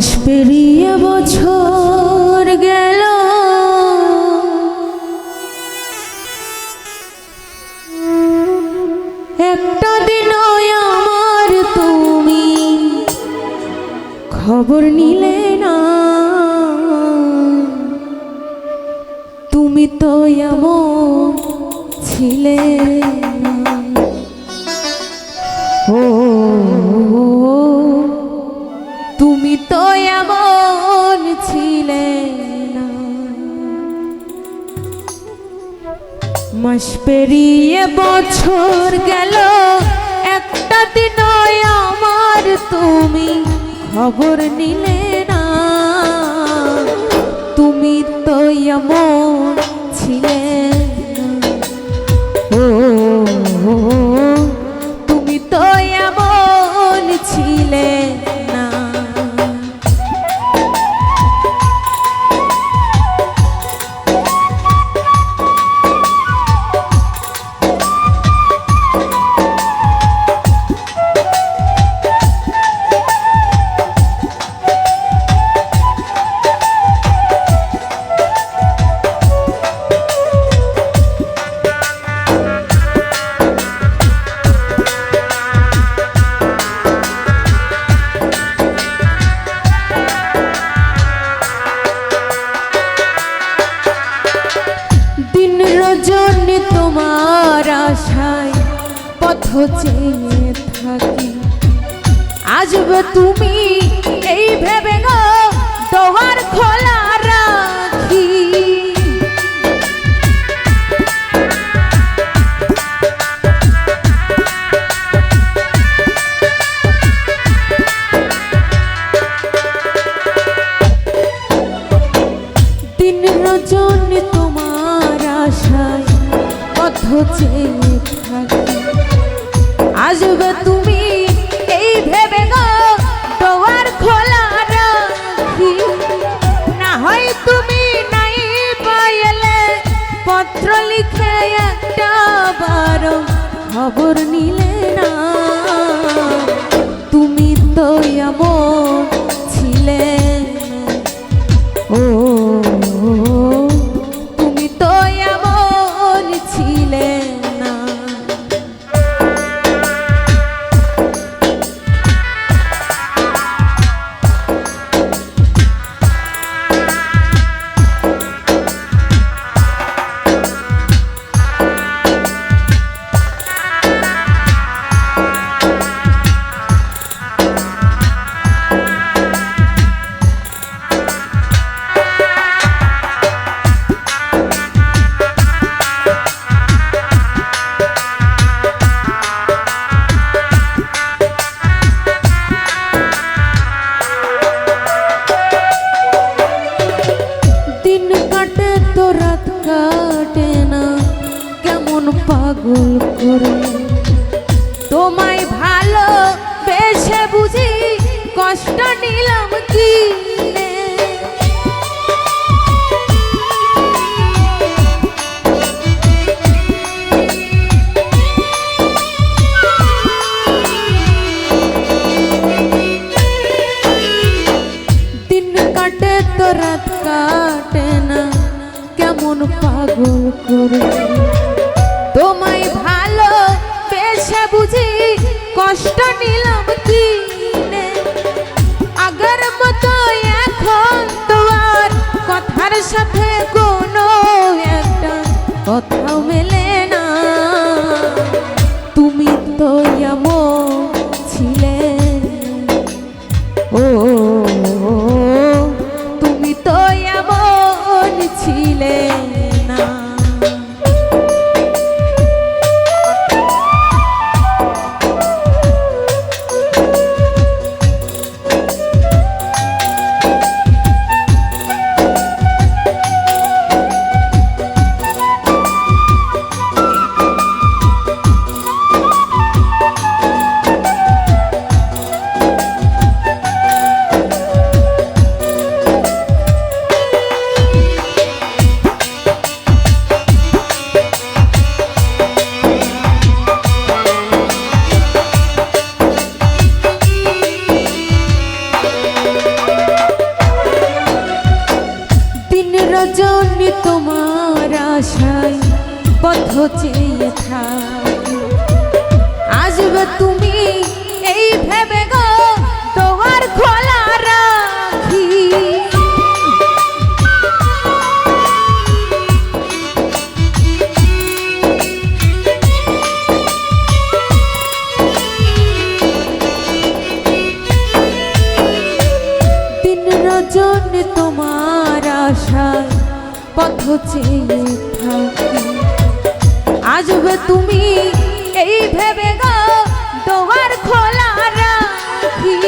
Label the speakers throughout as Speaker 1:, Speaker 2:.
Speaker 1: মাস পেরিয়ে বছর গেল। একটা দিন আমার তুমি খবর নিলে না। তুমি তো এমন ছিলে মাস পেরিয়ে বছর গেল একটা দিন আমার তুমি খবর নিলে না তুমি তো এমন ছিলে। ও, তুমি তো এমন ছিলে চেয়ে থাকি। আসবে তুমি এই ভেবে গো তোমার খোলা রাখি। দিন রজনী তোমার আশায় পথ চেয়ে থাকি। আসবে তুমি, এই ভেবে গো তোমার খোলা রাখি। না হয় তুমি নাই পাইলে, পত্র লিখে একটা বার খবর নিলে না। তুমি তো এমন ছিলে পাগল করে। তোমায় ভালো বেশে বুঝি কষ্ট নিলাম কি রাত কাটে না, কেমন পাগল করে। তোমায় ভালো পেশা বুঝি কষ্ট নিলাম কি? আগের মতো এখন তোমার কথার সাথে চেয়ে থাকি। আসবে তুমি এই ভেবে গো, তোমার খোলা রাখি। দিন রজনী তোমার আশায় পথ চেয়ে থাকি। আসবে তুমি এই ভেবে গো দোয়ার খোলা রাখি।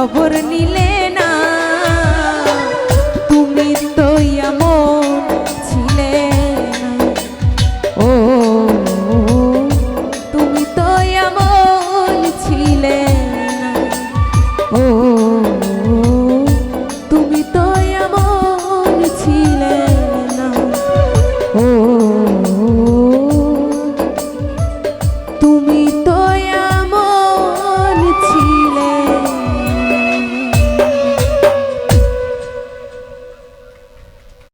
Speaker 1: খবর নিলে